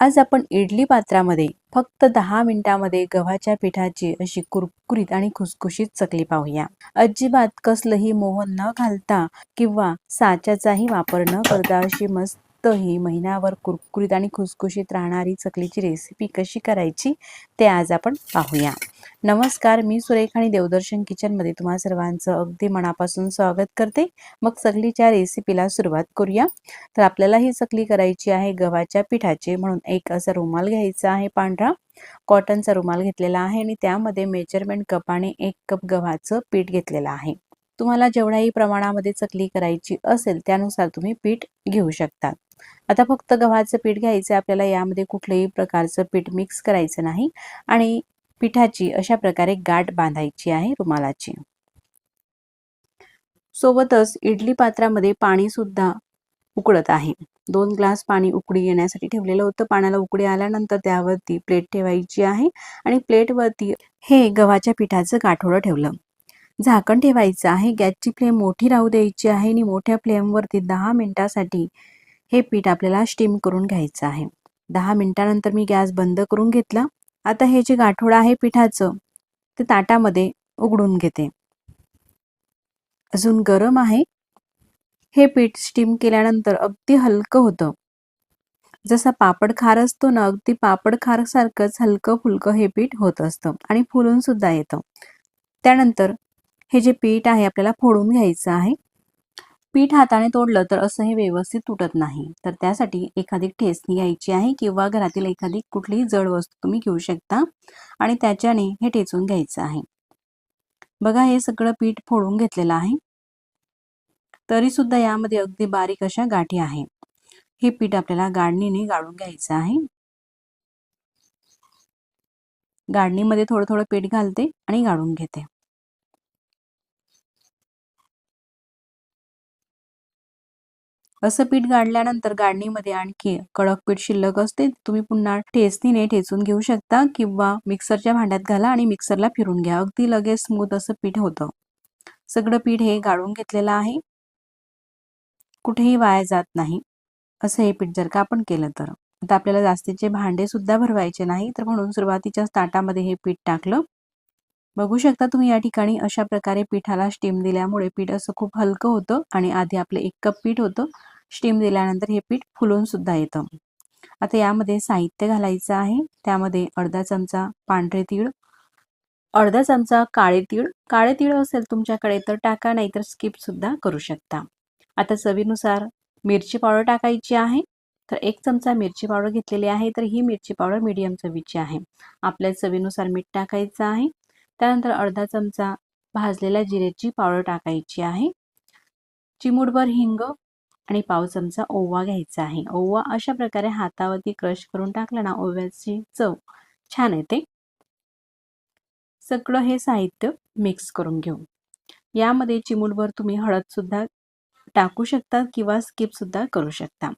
आज आपण इडली पात्रामध्ये फक्त दहा मिनिटामध्ये गव्हाच्या पिठाची अशी कुरकुरीत आणि खुसखुशीत चकली पाहूया. अजिबात कसलंही मोहन न घालता किंवा साच्याचाही वापर न करता अशी मस्त ही महिनाभर कुरकुरीत आणि खुसखुशीत राहणारी चकलीची रेसिपी कशी करायची ते आज आपण पाहूया. नमस्कार मी सुरेख आणि देवदर्शन किचनमध्ये तुम्हा सर्वांचं अगदी मनापासून स्वागत करते. मग चकलीच्या रेसिपीला सुरुवात करूया. तर आपल्याला ही चकली करायची आहे गव्हाच्या पिठाची म्हणून एक असा रुमाल घ्यायचा आहे पांढरा. कॉटनचा रुमाल घेतलेला आहे आणि त्यामध्ये मेजरमेंट कपाने एक कप गव्हाचं पीठ घेतलेलं आहे. तुम्हाला जेवढ्याही प्रमाणामध्ये चकली करायची असेल त्यानुसार तुम्ही पीठ घेऊ शकता. आता फक्त गव्हाचं पीठ घ्यायचं आपल्याला यामध्ये कुठल्याही प्रकारचं पीठ मिक्स करायचं नाही. आणि पिठाची अशा प्रकारे गाठ बांधायची आहे रुमालाची. सोबतच इडली पात्रामध्ये पाणी सुद्धा उकळत आहे. दोन ग्लास पाणी उकडी येण्यासाठी ठेवलेलं होतं. पाण्याला उकडी आल्यानंतर त्यावरती प्लेट ठेवायची आहे आणि प्लेटवरती हे गव्हाच्या पिठाचं गाठोडं ठेवलं. झाकण ठेवायचं आहे. गॅसची फ्लेम मोठी राहू द्यायची आहे आणि मोठ्या फ्लेमवरती दहा मिनिटासाठी हे पीठ आपल्याला स्टीम करून घ्यायचं आहे. दहा मिनिटानंतर मी गॅस बंद करून घेतला. आता हे जे गाठोडं आहे पिठाचं ते ताटामध्ये उघडून घेते. अजून गरम आहे. हे पीठ स्टीम केल्यानंतर अगदी हलकं होतं. जसा पापड खार असतो ना अगदी पापड खार सारखंच हलकं फुलकं हे पीठ होत असतं आणि फुलून सुद्धा येतं. त्यानंतर हे जे पीठ आहे आपल्याला फोडून घ्यायचं आहे पीठ हाताने तोडलं तर असं हे व्यवस्थित तुटत नाही. तर त्यासाठी एखादी ठेचणी घ्यायची आहे किंवा घरातील एखादी कुठलीही जड वस्तू तुम्ही घेऊ शकता आणि त्याच्याने हे ठेचून घ्यायचं आहे. बघा हे सगळं पीठ फोडून घेतलेलं आहे. तरी सुद्धा यामध्ये अगदी बारीक अशा गाठी आहे हे पीठ आपल्याला गाडणीने गाळून घ्यायचं आहे. गाडणीमध्ये थोडं थोडं पीठ घालते आणि गाळून घेते. असं पीठ गाडल्यानंतर गाडणीमध्ये आणखी कडक पीठ शिल्लक असते. तुम्ही पुन्हा ठेचणीने ठेचून घेऊ शकता किंवा मिक्सरच्या भांड्यात घाला आणि मिक्सरला फिरून घ्या. अगदी लगेच स्मूथ असं पीठ होतं. सगळं पीठ हे गाळून घेतलेलं आहे. कुठेही वाया जात नाही. असं हे पीठ जर का आपण केलं तर. आता आपल्याला जास्तीचे भांडे सुद्धा भरवायचे नाही तर म्हणून सुरुवातीच्या ताटामध्ये हे पीठ टाकलं. बघू शकता तुम्ही या ठिकाणी अशा प्रकारे पिठाला स्टीम दिल्यामुळे पीठ असं खूप हलकं होतं आणि आधी आपलं एक कप पीठ होतं. स्टीम दिल्यानंतर हे पीठ फुलून सुद्धा येतं. आता यामध्ये साहित्य घालायचं आहे. त्यामध्ये अर्धा चमचा पांढरे तीळ अर्धा चमचा काळे तीळ. काळे तीळ असेल तुमच्याकडे तर टाका नाहीतर स्किप सुद्धा करू शकता. आता चवीनुसार मिरची पावडर टाकायची आहे. तर एक चमचा मिरची पावडर घेतलेली आहे. तर ही मिरची पावडर मीडियम चवीची आहे. आपल्या चवीनुसार मीठ टाकायचं आहे. त्यानंतर अर्धा चमचा भाजलेल्या जिरेची पावडर टाकायची आहे. चिमूटभर हिंग आणि पाव चमचा ओवा घ्यायचा आहे. ओवा अशा प्रकारे हातावरती क्रश करून टाकला ना ओव्याची चव छान येते. सगळं हे साहित्य मिक्स करून घेऊ. यामध्ये चिमूटभर तुम्ही हळद सुद्धा टाकू शकता किंवा स्किप सुद्धा करू शकता.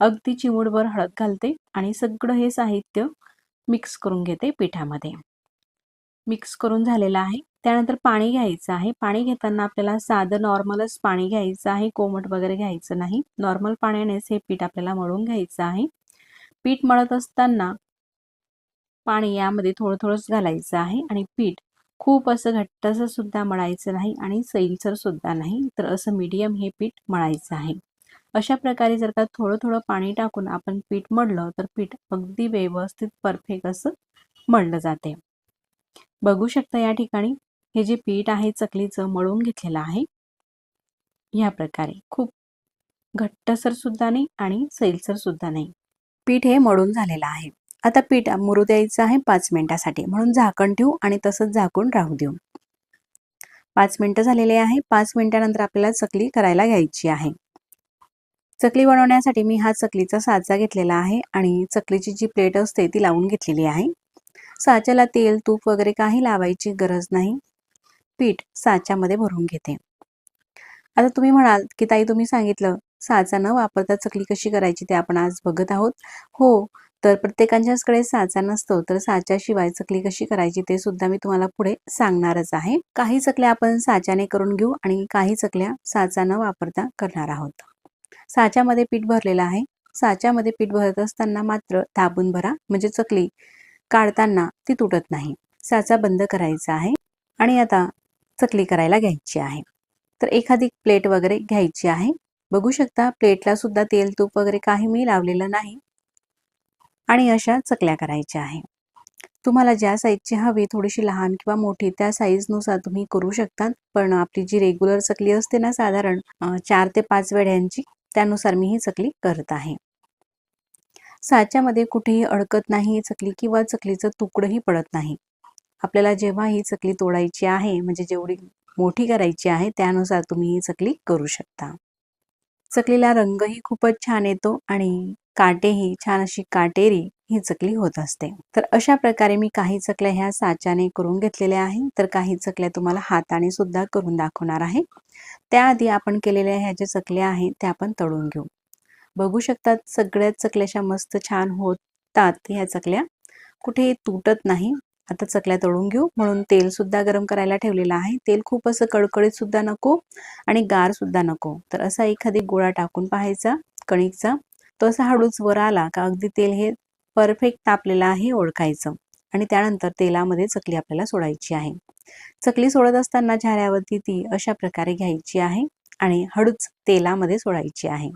अगदी चिमूटभर हळद घालते आणि सगळं हे साहित्य मिक्स करून घेते पिठामध्ये. मिक्स करून झालेलं आहे. त्यानंतर पाणी घ्यायचं आहे. पाणी घेताना आपल्याला साधं नॉर्मलच पाणी घ्यायचं आहे. कोमट वगैरे घ्यायचं नाही. नॉर्मल पाण्यानेच हे पीठ आपल्याला मळून घ्यायचं आहे. पीठ मळत असताना पाणी यामध्ये थोडं थोडंच घालायचं आहे आणि पीठ खूप असं घट्टसं सुद्धा मळायचं नाही आणि सैलसर सुद्धा नाही. तर असं मीडियम हे पीठ मळायचं आहे. अशा प्रकारे जर का थोडं थोडं पाणी टाकून आपण पीठ मळलं तर पीठ अगदी व्यवस्थित परफेक्ट असं मळलं जाते. बघू शकता या ठिकाणी हे जे पीठ आहे चकलीचं मळून घेतलेलं आहे या प्रकारे. खूप घट्टसर सुद्धा नाही आणि सैलसर सुद्धा नाही. पीठ हे मळून झालेलं आहे. आता पीठ मुरू द्यायचं आहे पाच मिनिटासाठी. म्हणून झाकण ठेवू आणि तसंच झाकून राहू देऊ. पाच मिनिटं झालेले आहे. पाच मिनिटानंतर आपल्याला चकली करायला घ्यायची आहे. चकली बनवण्यासाठी मी हा चकलीचा साचा घेतलेला आहे आणि चकलीची जी प्लेट असते ती लावून घेतलेली आहे. साच्याला तेल तूप वगैरे काही लावायची गरज नाही. पीठ साच्यामध्ये भरून घेते. आता तुम्ही म्हणाल की ताई तुम्ही सांगितलं साचा न वापरता चकली कशी करायची ते आपण आज बघत आहोत. हो तर प्रत्येकाच्याचकडे साचा नसतो तर साच्याशिवाय चकली कशी करायची ते सुद्धा मी तुम्हाला पुढे सांगणारच आहे. काही चकल्या आपण साच्याने करून घेऊ आणि काही चकल्या साचा न वापरता करणार आहोत. साच्यामध्ये पीठ भरलेलं आहे. साच्यामध्ये पीठ भरत असताना मात्र दाबून भरा म्हणजे चकली काढताना ती तुटत नाही. साचा बंद करायचा आहे. आणि आता चकली करायला घ्यायची आहे. तर एखादी प्लेट वगैरे घ्यायची आहे. बघू शकता प्लेटला सुद्धा तेल तूप वगैरे काही मी लावलेलं नाही. आणि अशा चकल्या करायच्या आहे. तुम्हाला ज्या साईजची हवी थोडीशी लहान किंवा मोठी त्या साईजनुसार तुम्ही करू शकता पण आपली जी रेग्युलर चकली असते ना साधारण चार ते पाच वेड्यांची त्यानुसार मी ही चकली करत आहे. साच्यामध्ये कुठेही अडकत नाही चकली किंवा चकलीचं तुकडंही पडत नाही. आपल्याला जेव्हा ही चकली तोडायची आहे म्हणजे जेवढी मोठी करायची आहे त्यानुसार तुम्ही ही चकली करू शकता. चकलीला रंगही खूपच छान येतो आणि काटेही छान अशी काटेरी ही चकली होत असते. तर अशा प्रकारे मी काही चकल्या ह्या साच्याने करून घेतलेल्या आहे. तर काही चकल्या तुम्हाला हाताने सुद्धा करून दाखवणार आहे. त्याआधी आपण केलेल्या ह्या ज्या चकल्या आहेत त्या आपण तळून घेऊ. बघू शकतात सगळ्याच चकल्याशा मस्त छान होतात ह्या चकल्या. कुठेही तुटत नाही. आता चकल्या तळून घेऊ. म्हणून तेल सुद्धा गरम करायला ठेवलेलं आहे. तेल खूप असं कडकडीत सुद्धा नको आणि गार सुद्धा नको. तर असा एखादी गोळा टाकून पाहायचा कणिकचा. तो असा हळूच वर आला का अगदी तेल हे परफेक्ट तापलेलं आहे ओळखायचं. आणि त्यानंतर तेलामध्ये चकली आपल्याला सोडायची आहे. चकली सोडत असताना झाऱ्यावरती ती अशा प्रकारे घ्यायची आहे आणि हळूच तेलामध्ये सोडायची आहे.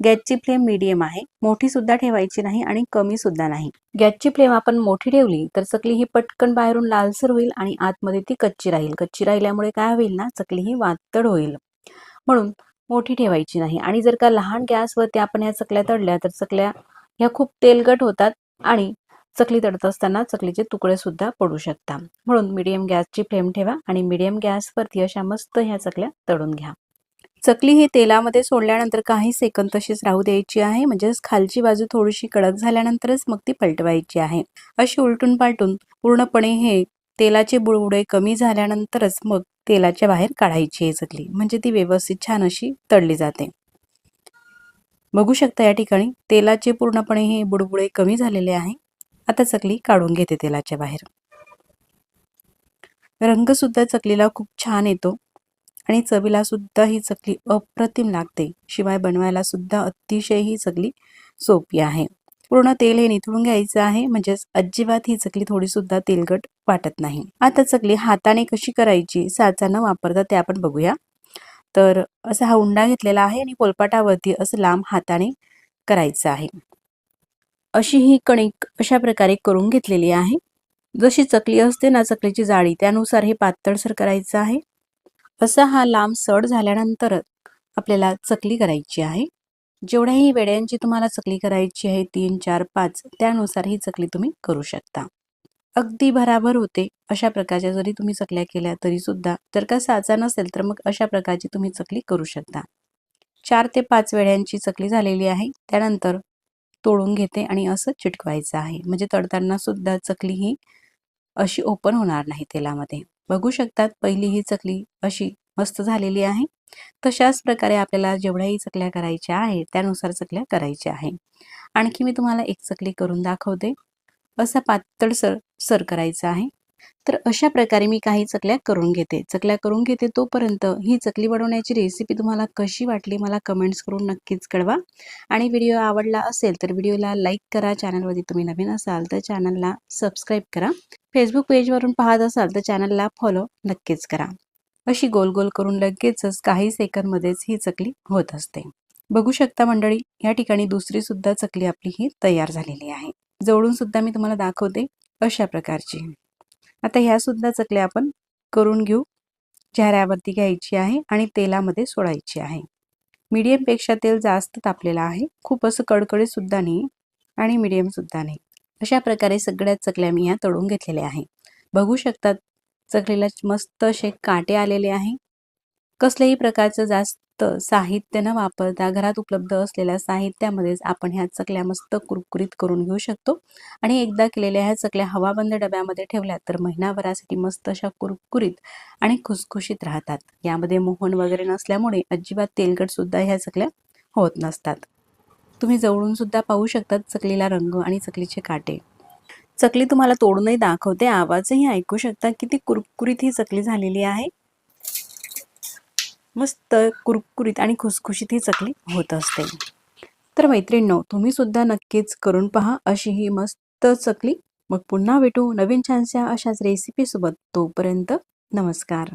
गॅसची फ्लेम मीडियम आहे मोठी सुद्धा ठेवायची नाही आणि कमी सुद्धा नाही. गॅसची फ्लेम आपण मोठी ठेवली तर चकली ही पटकन बाहेरून लालसर होईल आणि आतमध्ये ती कच्ची राहील. कच्ची राहिल्यामुळे काय होईल ना चकली ही वातड होईल. म्हणून मोठी ठेवायची नाही आणि जर का लहान गॅसवरती आपण या चकल्या तळल्या तर चकल्या ह्या खूप तेलगट होतात आणि चकली तळत असताना चकलीचे तुकडे सुद्धा पडू शकतात. म्हणून मीडियम गॅसची फ्लेम ठेवा आणि मीडियम गॅसवरती अशा मस्त ह्या चकल्या तळून घ्या. चकली ही तेलामध्ये सोडल्यानंतर काही सेकंद तशीच राहू द्यायची आहे. म्हणजेच खालची बाजू थोडीशी कडक झाल्यानंतरच मग ती पलटवायची आहे. अशी उलटून पालटून पूर्णपणे हे तेलाचे बुडबुडे कमी झाल्यानंतरच मग तेलाच्या बाहेर काढायची आहे चकली. म्हणजे ती व्यवस्थित छान अशी तळली जाते. बघू शकता या ठिकाणी तेलाचे पूर्णपणे हे बुडबुडे कमी झालेले आहे. आता चकली काढून घेते तेलाच्या बाहेर. रंग सुद्धा चकलीला खूप छान येतो. आणि चवीला सुद्धा ही चकली अप्रतिम लागते. शिवाय बनवायला सुद्धा अतिशय ही चकली सोपी आहे. पूर्ण तेल हे निथळून घ्यायचं आहे. म्हणजेच अजिबात ही चकली थोडी सुद्धा तेलगट वाटत नाही. आता चकली हाताने कशी करायची साचा न वापरता ते आपण बघूया. तर असा हा उंडा घेतलेला आहे आणि पोलपाटावरती असं लांब हाताने करायचं आहे. अशी ही कणिक अशा प्रकारे करून घेतलेली आहे. जशी चकली असते ना चकलीची जाळी त्यानुसार हे पातळसर करायचं आहे. असा हा लांब सड झाल्यानंतर आपल्याला चकली करायची आहे. जेवढ्याही वेड्यांची तुम्हाला चकली करायची आहे तीन चार पाच त्यानुसार ही चकली तुम्ही करू शकता. अगदी भराभर होते. अशा प्रकारच्या जरी तुम्ही चकल्या केल्या तरी सुद्धा जर का साचा नसेल तर मग अशा प्रकारची तुम्ही चकली करू शकता. चार ते पाच वेड्यांची चकली झालेली आहे. त्यानंतर तोडून घेते आणि असं चिटकवायचं आहे. म्हणजे तडताना सुद्धा चकली ही अशी ओपन होणार नाही तेलामध्ये. बघू शकतात पहिली ही चकली अशी मस्त झालेली आहे. तशाच प्रकारे आपल्याला जेवढ्याही चकल्या करायच्या आहेत त्यानुसार चकल्या करायच्या आहे आणखी मी तुम्हाला एक चकली करून दाखवते. असा पातळ सर सर करायचा आहे. तर अशा प्रकारे मी काही चकल्या करून घेते. चकल्या करून घेते तोपर्यंत ही चकली बनवण्याची रेसिपी तुम्हाला कशी वाटली मला कमेंट्स करून नक्कीच कळवा. आणि व्हिडिओ आवडला असेल तर व्हिडिओला लाईक करा. चॅनलवरती तुम्ही नवीन असाल तर चॅनलला सबस्क्राईब करा. फेसबुक पेजवरून पाहत असाल तर चॅनलला फॉलो नक्कीच करा. अशी गोल गोल करून लगेचच काही सेकंदमध्येच ही चकली होत असते. बघू शकता मंडळी या ठिकाणी दुसरी सुद्धा चकली आपली ही तयार झालेली आहे. जवळून सुद्धा मी तुम्हाला दाखवते अशा प्रकारची. आता ह्या सुद्धा चकल्या आपण करून घेऊ. चेहऱ्यावरती घ्यायची आहे आणि तेलामध्ये सोडायची आहे. मीडियमपेक्षा तेल जास्त तापलेलं आहे. खूप असं कडकडीत सुद्धा नाही आणि मीडियम सुद्धा नाही. अशा प्रकारे सगळ्याच चकल्या मी ह्या तळून घेतलेल्या आहे. बघू शकतात चकलीला मस्त असे काटे आलेले आहे. कसल्याही प्रकारचं जास्त साहित्य न वापरता घरात उपलब्ध असलेल्या साहित्यामध्येच आपण ह्या चकल्या मस्त कुरकुरीत करून घेऊ शकतो. आणि एकदा केलेल्या ह्या चकल्या हवाबंद डब्यामध्ये ठेवल्या तर महिनाभरासाठी मस्त अशा कुरकुरीत आणि खुसखुशीत राहतात. यामध्ये मोहन वगैरे नसल्यामुळे अजिबात तेलकट सुद्धा ह्या चकल्या होत नसतात. तुम्ही जवळून सुद्धा पाहू शकतात चकलीला रंग आणि चकलीचे काटे. चकली तुम्हाला तोडूनही दाखवते. आवाजही ऐकू शकता. किती कुरकुरीत ही चकली झालेली आहे. मस्त कुरकुरीत आणि खुसखुशीत ही चकली होत असते. तर मैत्रिणींनो तुम्ही सुद्धा नक्कीच करून पहा अशी ही मस्त चकली. मग पुन्हा भेटू नवीन छानशा अशाच रेसिपीसोबत तोपर्यंत नमस्कार.